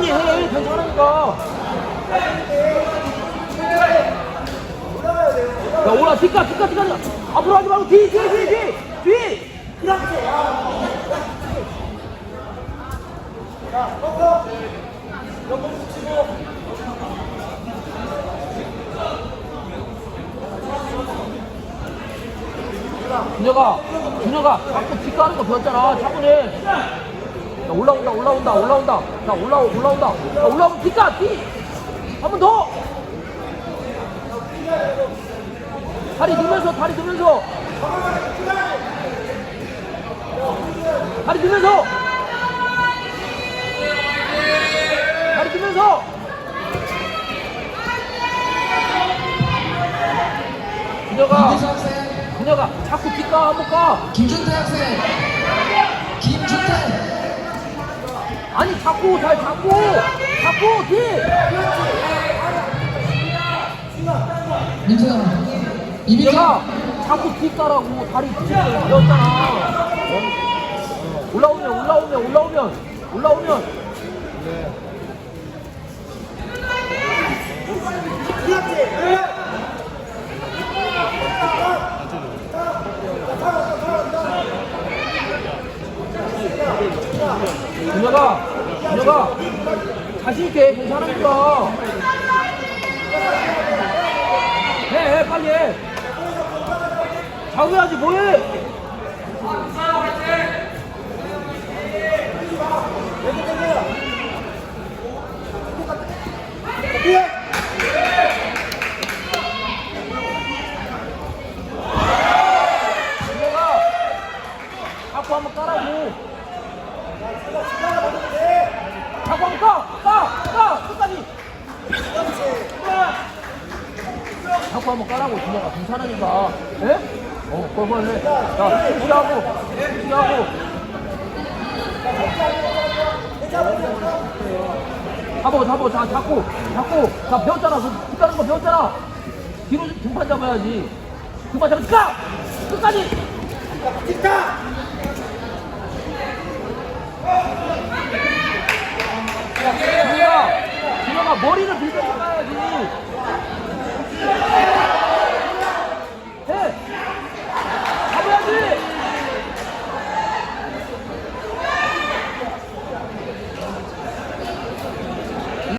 충분히 해. 괜찮으니까. 야, 오라, 티까, 티까, 티까. 앞으로 하지 말고 뒤, 뒤, 뒤, 뒤. 뒤. 그렇지. 자, 꺾어. 옆으로 붙이고. 준혁아, 준혁아, 자꾸 뒷가는 거 배웠잖아. 차분히 자, 올라온다, 올라온다, 올라온다. 자, 올라오, 올라온다. 자, 올라오면 뒷가, 뒤. 한번 더. 다리 들면서, 다리 들면서. 다리 들면서. 다리 들면서. 학생, 준혁아, 자꾸 뒷가 한번 가. 김준태 학생, 김준태, 아니 자꾸 잘 잡고 잡고 뒤 민준아, 이민정, 내가 자꾸 뒤 가라고 다리 뒤에 배웠잖아. 올라오면 올라오면 올라오면. 올라오면. 준혁아 준혁아 자신있게 괜찮으니까 해, 해 빨리 해. 자구야지 뭐해? 준혁아 자꾸 한번 까라고 끝까지. 자꾸 한번 까라고 준혁아. 괜찮으니까 예? 어 그걸 해. 자 무시하고 무시하고. 잡아 잡아 자 잡고 잡고. 자 배웠잖아. 그 까는 거 배웠잖아. 뒤로 등판 잡아야지. 등판 잡아. 까! 끝까지아 준혁아 머리를 가야지